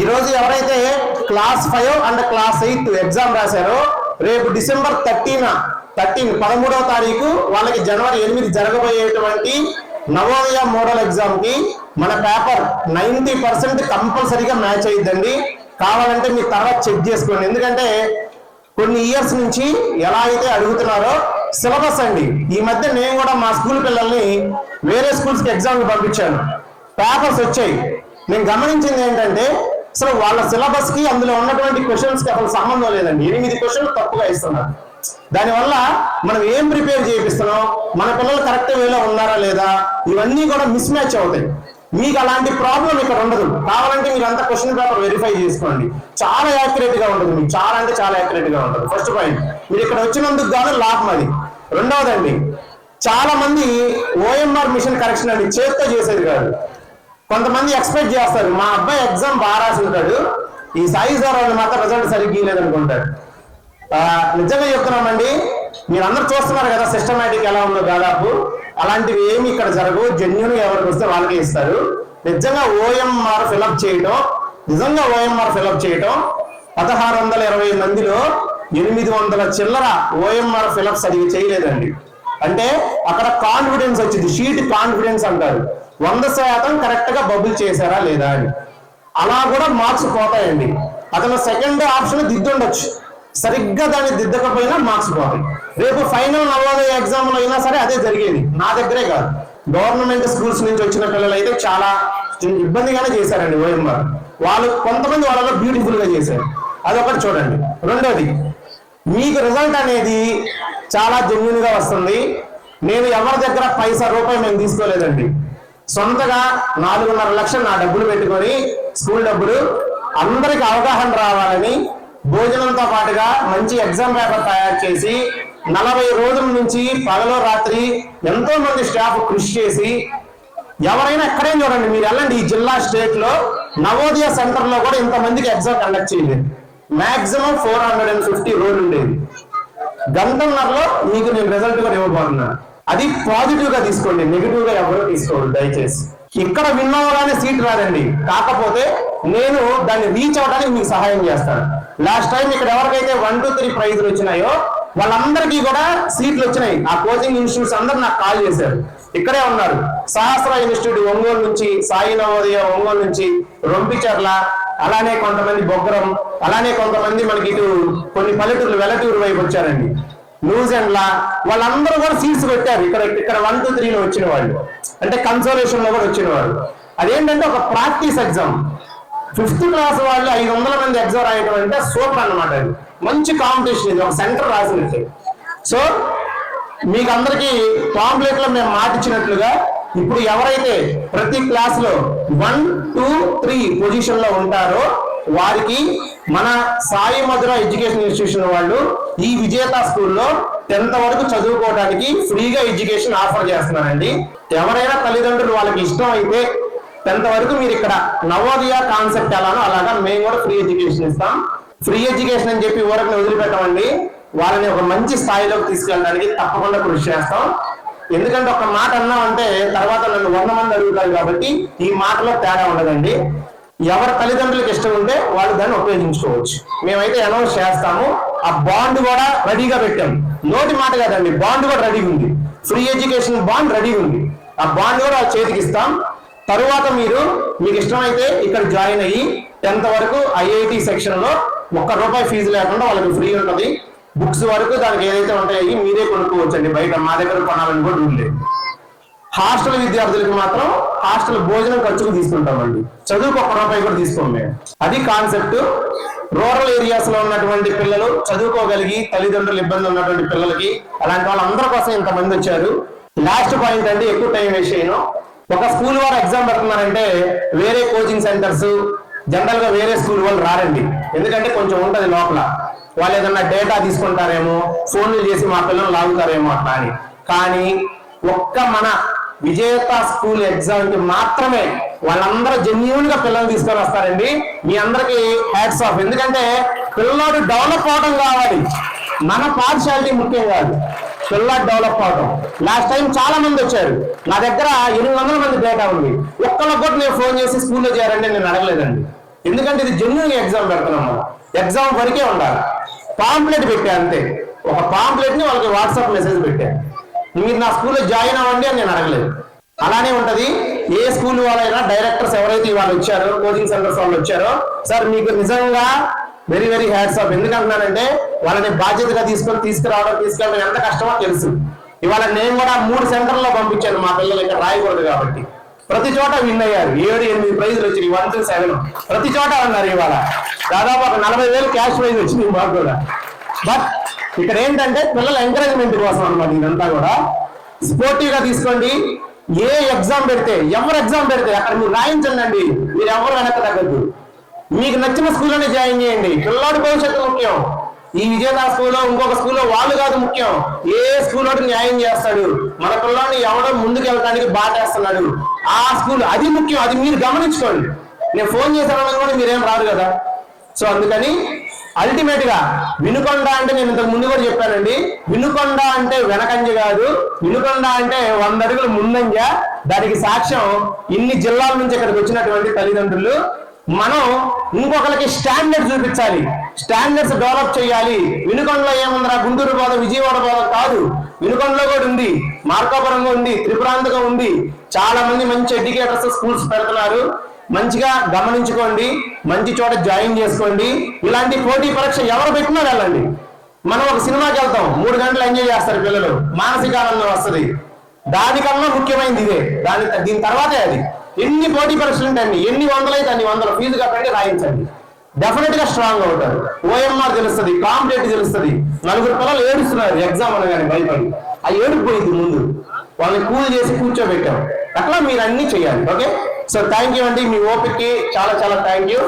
ఈరోజు ఎవరైతే class five and class eighth exam రాశారో రేపు డిసెంబర్ థర్టీన్ థర్టీన్ పదమూడవ తారీఖు వాళ్ళకి జనవరి ఎనిమిది జరగబోయేటువంటి నవోదయ మోడల్ ఎగ్జామ్కి మన పేపర్ నైన్టీ పర్సెంట్ కంపల్సరీగా మ్యాచ్ అయ్యిద్దండి కావాలంటే మీ తర్వాత చెక్ చేసుకోండి. ఎందుకంటే కొన్ని ఇయర్స్ నుంచి ఎలా అయితే అడుగుతున్నారో సిలబస్ అండి. ఈ మధ్య నేను కూడా మా స్కూల్ పిల్లల్ని వేరే స్కూల్స్కి ఎగ్జామ్ పంపించాను. పేపర్స్ వచ్చాయి. నేను గమనించింది ఏంటంటే అసలు వాళ్ళ సిలబస్కి అందులో ఉన్నటువంటి క్వశ్చన్స్కి అసలు సంబంధం లేదండి. ఎనిమిది క్వశ్చన్లు తప్పుగా ఇస్తున్నారు. దానివల్ల మనం ఏం ప్రిపేర్ చేపిస్తున్నాం మన పిల్లలు కరెక్ట్ వేలో ఉన్నారా లేదా? ఇవన్నీ కూడా మిస్ మ్యాచ్ అవుతాయి. మీకు అలాంటి ప్రాబ్లం ఇక్కడ ఉండదు. కావాలంటే మీరు అంతా క్వశ్చన్ పేపర్ వెరిఫై చేసుకోండి. చాలా యాక్యురేట్గా ఉంటుంది మీకు. చాలా అంటే చాలా యాక్యురేట్గా ఉంటుంది. ఫస్ట్ పాయింట్ మీరు ఇక్కడ వచ్చినందుకు గాను లాభం అది. రెండవదండి. చాలా మంది ఓఎంఆర్ మిషన్ కరెక్షన్ అండి చేత్తో చేసేది కాదు. కొంతమంది ఎక్స్పెక్ట్ చేస్తారు. మా అబ్బాయి ఎగ్జామ్ బాగా రాసి ఉంటాడు ఈ సాయి సార్ వాళ్ళు మాత్రం రిజల్ట్ సరిగ్గా లేదనుకుంటాడు నిజంగా చెప్తున్నామండి మీరు అందరూ చూస్తున్నారు కదా సిస్టమేటిక్ ఎలా ఉందో దాదాపు. అలాంటివి ఏమి ఇక్కడ జరగవు. జెన్యున్ ఎవరికి వస్తే వాళ్ళకే ఇస్తారు. నిజంగా ఓఎంఆర్ ఫిలప్ చేయటం నిజంగా ఓఎంఆర్ ఫిలప్ చేయటం పదహారు వందల ఇరవై మందిలో ఎనిమిది వందల చిల్లర ఓఎంఆర్ ఫిలప్స్ అది చేయలేదండి. అంటే అక్కడ కాన్ఫిడెన్స్ వచ్చింది. షీట్ కాన్ఫిడెన్స్ అంటారు. వంద శాతం కరెక్ట్గా బబుల్ చేశారా లేదా అని. అలా కూడా మార్క్స్ పోతాయండి. అతను సెకండ్ ఆప్షన్ దిద్దుండొచ్చు. సరిగ్గా దాన్ని దిద్దకపోయినా మార్క్స్ పోతాయి. రేపు ఫైనల్ నవోదయ ఎగ్జామ్లో అయినా సరే అదే జరిగేది. నా దగ్గరే కాదు. గవర్నమెంట్ స్కూల్స్ నుంచి వచ్చిన పిల్లలు అయితే చాలా ఇబ్బందిగానే చేశారండి ఓఎంఆర్ వాళ్ళు కొంతమంది వాళ్ళలో బ్యూటిఫుల్గా చేశారు. అదొకటి చూడండి. రెండోది మీకు రిజల్ట్ అనేది చాలా జెన్యున్గా వస్తుంది. నేను ఎవరి దగ్గర పైసా రూపాయి మేము తీసుకోలేదండి. సొంతగా నాలుగున్నర లక్షలు నా డబ్బులు పెట్టుకొని స్కూల్ డబ్బులు అందరికి అవగాహన రావాలని భోజనంతో పాటుగా మంచి ఎగ్జామ్ పేపర్ తయారు చేసి నలభై రోజుల నుంచి పగలో రాత్రి ఎంతో మంది స్టాఫ్ కృషి చేసి ఎవరైనా ఎక్కడైనా చూడండి మీరు వెళ్ళండి ఈ జిల్లా స్టేట్లో నవోదయ సెంటర్లో కూడా ఇంతమందికి ఎగ్జామ్ కండక్ట్ చేయలేదు maximum four hundred and fifty రోజులు ఉండేది. గంటన్నరలో మీకు నేను రిజల్ట్ కూడా ఇవ్వబోతున్నా. అది పాజిటివ్గా తీసుకోండి నెగిటివ్గా ఎవరు తీసుకోండి దయచేసి. ఇక్కడ విన్నవరానే సీట్ రాదండి. కాకపోతే నేను దాన్ని రీచ్ అవ్వడానికి మీకు సహాయం చేస్తాను. లాస్ట్ టైం ఇక్కడ ఎవరికైతే వన్ టూ త్రీ ప్రైజ్లు వచ్చినాయో వాళ్ళందరికీ కూడా సీట్లు వచ్చినాయి. ఆ కోచింగ్ ఇన్స్టిట్యూట్స్ అందరు నాకు కాల్ చేశారు. ఇక్కడే ఉన్నారు. సహస్ర ఇన్స్టిట్యూట్ ఒంగోలు నుంచి సాయి నవోదయ ఒంగోలు నుంచి రొంపిచర్ల అలానే కొంతమంది బొగ్గరం అలానే కొంతమంది మనకి ఇటు కొన్ని పల్లెటూర్లు వెల్లటూరు వైపు వచ్చారండి. న్యూస్ లా వాళ్ళందరూ కూడా సీట్స్ పెట్టారు. ఇక్కడ ఇక్కడ వన్ టూ త్రీలో వచ్చిన వాళ్ళు అంటే కన్సోలేషన్లో కూడా వచ్చిన వాళ్ళు అదేంటంటే ఒక ప్రాక్టీస్ ఎగ్జామ్ ఫిఫ్త్ క్లాస్ వాళ్ళు ఐదు వందల మంది ఎగ్జామ్ రాయడం అంటే సూపర్ అన్నమాట అది. మంచి కాంపిటీషన్ ఇది. ఒక సెంటర్ రాసినట్టు. సో మీకు అందరికీ పాంప్లెట్లో మేము మాటిచ్చినట్లుగా ఇప్పుడు ఎవరైతే ప్రతి క్లాస్లో వన్ టూ త్రీ పొజిషన్లో ఉంటారో వారికి మన సాయి మధుర ఎడ్యుకేషన్ ఇన్స్టిట్యూషన్ వాళ్ళు ఈ విజేత స్కూల్లో టెన్త్ వరకు చదువుకోవడానికి ఫ్రీగా ఎడ్యుకేషన్ ఆఫర్ చేస్తున్నారండి. ఎవరైనా తల్లిదండ్రులు వాళ్ళకి ఇష్టం అయితే టెన్త్ వరకు మీరు ఇక్కడ నవోదయ కాన్సెప్ట్ ఎలానో అలాగా మేము కూడా ఫ్రీ ఎడ్యుకేషన్ ఇస్తాం. ఫ్రీ ఎడ్యుకేషన్ అని చెప్పి ఊరకు వదిలిపెట్టమండి. వాళ్ళని ఒక మంచి స్థాయిలోకి తీసుకెళ్ళడానికి తప్పకుండా కృషి చేస్తాం. ఎందుకంటే ఒక మాట అన్నామంటే తర్వాత నన్ను వంద మంది అడుగుతారు కాబట్టి ఈ మాటలో తేడా ఉండదండి. ఎవరి తల్లిదండ్రులకు ఇష్టం ఉంటే వాళ్ళు దాన్ని ఉపయోగించుకోవచ్చు. మేమైతే అనౌన్స్ చేస్తాము. ఆ బాండ్ కూడా రెడీగా పెట్టాం. నోటి మాట కాదండి బాండ్ కూడా రెడీగా ఉంది. ఫ్రీ ఎడ్యుకేషన్ బాండ్ రెడీగా ఉంది. ఆ బాండ్ కూడా చేతికి ఇస్తాం. తరువాత మీరు మీకు ఇష్టమైతే ఇక్కడ జాయిన్ అయ్యి టెన్త్ వరకు ఐఐటి సెక్షన్లో ఒక్క రూపాయి ఫీజు లేకుండా వాళ్ళకి ఫ్రీ ఉంటుంది. బుక్స్ వరకు దానికి ఏదైతే ఉంటాయి మీరే కొనుక్కోవచ్చండి. బయట మా దగ్గర కొనాలని కూడా రూల్ లేదు. హాస్టల్ విద్యార్థులకు మాత్రం హాస్టల్ భోజనం ఖర్చుకు తీసుకుంటామండి. చదువుకు ఒక్క రూపాయి కూడా తీసుకోం మేము. అది కాన్సెప్ట్ రూరల్ ఏరియాస్లో ఉన్నటువంటి పిల్లలు చదువుకోగలిగి తల్లిదండ్రులు ఇబ్బంది ఉన్నటువంటి పిల్లలకి అలాంటి వాళ్ళందరి కోసం ఇంతమంది వచ్చారు. లాస్ట్ పాయింట్ అండి ఎక్కువ టైం వేస్ట్ చేయను. ఒక స్కూల్ వారు ఎగ్జామ్ పెడుతున్నారంటే వేరే కోచింగ్ సెంటర్స్ జనరల్గా వేరే స్కూల్ వాళ్ళు రారండి. ఎందుకంటే కొంచెం ఉంటది లోపల. వాళ్ళు ఏదన్నా డేటా తీసుకుంటారేమో ఫోన్లు చేసి మా పిల్లలు లాగుతారేమో అట్లా అని. కానీ ఒక్క మన విజేత స్కూల్ ఎగ్జామ్కి మాత్రమే వాళ్ళందరూ జెన్యున్గా పిల్లలు తీసుకొని వస్తారండి. మీ అందరికి హ్యాట్స్ ఆఫ్. ఎందుకంటే పిల్లోడు డెవలప్ అవడం కావాలి. మన పార్షాలిటీ ముఖ్యం కాదు. పిల్లలు డెవలప్ అవడం. లాస్ట్ టైం చాలా మంది వచ్చారు. నా దగ్గర ఎనిమిది వందల మంది డేటా ఉంది. ఒక్కళ్ళకి కూడా నేను ఫోన్ చేసి స్కూల్లో చేరండి నేను అడగలేదండి. ఎందుకంటే ఇది జెన్యున్ ఎగ్జామ్ పెడుతున్నాం మనం. ఎగ్జామ్ వరకే ఉండాలి. పాంప్లెట్ పెట్టా అంతే. ఒక పాంప్లెట్ని వాళ్ళకి వాట్సాప్ మెసేజ్ పెట్టా. మీరు నా స్కూల్లో జాయిన్ అవ్వండి అని నేను అడగలేదు. అలానే ఉంటది. ఏ స్కూల్ వాళ్ళైనా డైరెక్టర్స్ ఎవరైతే వాళ్ళు వచ్చారో కోచింగ్ సెంటర్స్ వాళ్ళు వచ్చారో సార్ మీకు నిజంగా వెరీ వెరీ హ్యాట్స్ ఆఫ్ ఎందుకంటున్నానంటే వాళ్ళని బాధ్యతగా తీసుకొని తీసుకురావడం తీసుకెళ్ళడం ఎంత కష్టమో తెలుసు. ఇవాళ నేను కూడా మూడు సెంటర్లో పంపించాను మా పిల్లలు ఇక్కడ రాయకూడదు కాబట్టి. ప్రతి చోట విన్ అయ్యారు. ఏడు ఎనిమిది ప్రైజులు వచ్చినాయి. One two seven. ప్రతి చోట ఉన్నారు ఇవాళ. దాదాపు ఒక నలభై వేలు క్యాష్ ప్రైజ్ వచ్చింది మాకు కూడా. బట్ ఇక్కడ ఏంటంటే పిల్లల ఎంకరేజ్మెంట్ కోసం అన్నమాట ఇదంతా కూడా. స్పోర్టివ్గా తీసుకోండి. ఏ ఎగ్జామ్ పెడితే ఎవరు ఎగ్జామ్ పెడితే అక్కడ మీరు రాయించండి మీరు ఎవరు వెనక తగ్గద్దు. మీకు నచ్చిన స్కూల్లోనే జాయిన్ చేయండి. పిల్లాడి భవిష్యత్తు ముఖ్యం. ఈ విజయదాస్ స్కూల్లో ఇంకొక స్కూల్లో వాళ్ళు కాదు ముఖ్యం. ఏ స్కూల్ ఒకటి న్యాయం చేస్తాడు? మన పిల్లల్ని ఎవడో ముందుకు వెళ్ళడానికి బాటేస్తున్నాడు. ఆ స్కూల్ అది ముఖ్యం అది మీరు గమనించుకోండి. నేను ఫోన్ చేశాను కూడా మీరేం రాదు కదా? సో అందుకని అల్టిమేట్గా వినుకొండ అంటే నేను ఇంతకు ముందు కూడా చెప్పానండి. వినుకొండ అంటే వెనకంజ కాదు వినుకొండ అంటే వంద అడుగులు ముందంజ. దానికి సాక్ష్యం ఇన్ని జిల్లాల నుంచి ఇక్కడికి వచ్చినటువంటి తల్లిదండ్రులు. మనం ఇంకొకరికి స్టాండర్డ్ చూపించాలి. స్టాండర్డ్స్ డెవలప్ చేయాలి. వినుకొండలో ఏముందిరా? గుంటూరు బోధ విజయవాడ బోధ కాదు. వినుకొండలో కూడా ఉంది. మార్కాపురంగా ఉంది. త్రిపురాంతగా ఉంది. చాలా మంది మంచి ఎడ్యుకేటర్స్ స్కూల్స్ పెడుతున్నారు. మంచిగా గమనించుకోండి. మంచి చోట జాయిన్ చేసుకోండి. ఇలాంటి పోటీ పరీక్ష ఎవరు పెట్టినా వెళ్ళండి. మనం ఒక సినిమాకి వెళ్తాం. మూడు గంటలు ఎంజాయ్ చేస్తారు పిల్లలు. మానసిక ఆనందం వస్తుంది. దానికన్నా ముఖ్యమైనది ఇదే. దాని దీని తర్వాతే అది. ఎన్ని పోటీ పరీక్షలు ఉంటాయండి ఎన్ని వందలైతే అన్ని వందల ఫీజు కట్టండి రాయించండి. డెఫినెట్గా స్ట్రాంగ్ అవుతారు. ఓఎంఆర్ తెలుస్తుంది కాంపిటేటివ్ తెలుస్తుంది. నలుగురు పిల్లలు ఏడుస్తున్నారు ఎగ్జామ్ అనగానే భయపడి. ఆ ఏడుపోయింది ముందు. వాళ్ళని కూల్ చేసి కూర్చోబెట్టాం. అట్లా మీరు అన్ని చేయాలి ఓకే? సో థ్యాంక్ యూ అండి. మీ ఓపికకి చాలా చాలా థ్యాంక్ యూ